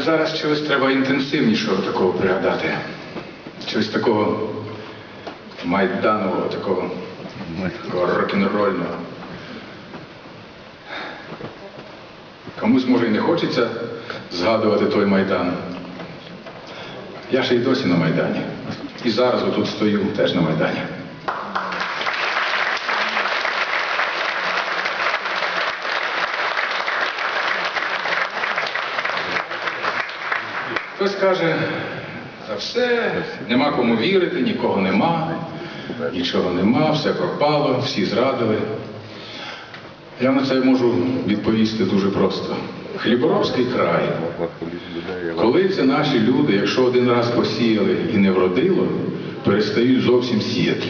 зараз чогось треба інтенсивнішого такого пригадати. Чогось такого майданового, такого, такого рок-н-рольного. Комусь може і не хочеться згадувати той майдан. Я ще й досі на Майдані. І зараз отут стою теж на Майдані. Хтось каже, за все, нема кому вірити, нікого нема, нічого нема, все пропало, всі зрадили. Я на це можу відповісти дуже просто. Хліборобський край. Коли це наші люди, якщо один раз посіяли і не вродило, перестають зовсім сіяти.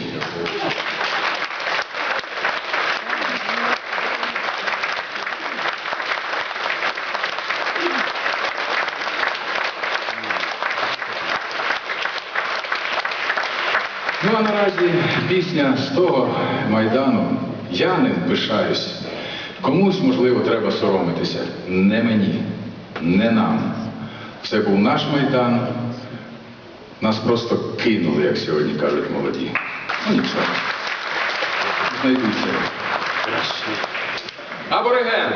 Ну а наразі пісня з того майдану я ним пишаюсь. Комусь, можливо, треба соромитися. Не мені, не нам. Це був наш майдан. Нас просто кинули, як сьогодні кажуть молоді. Ну нічого. Знайдуться. Абориген.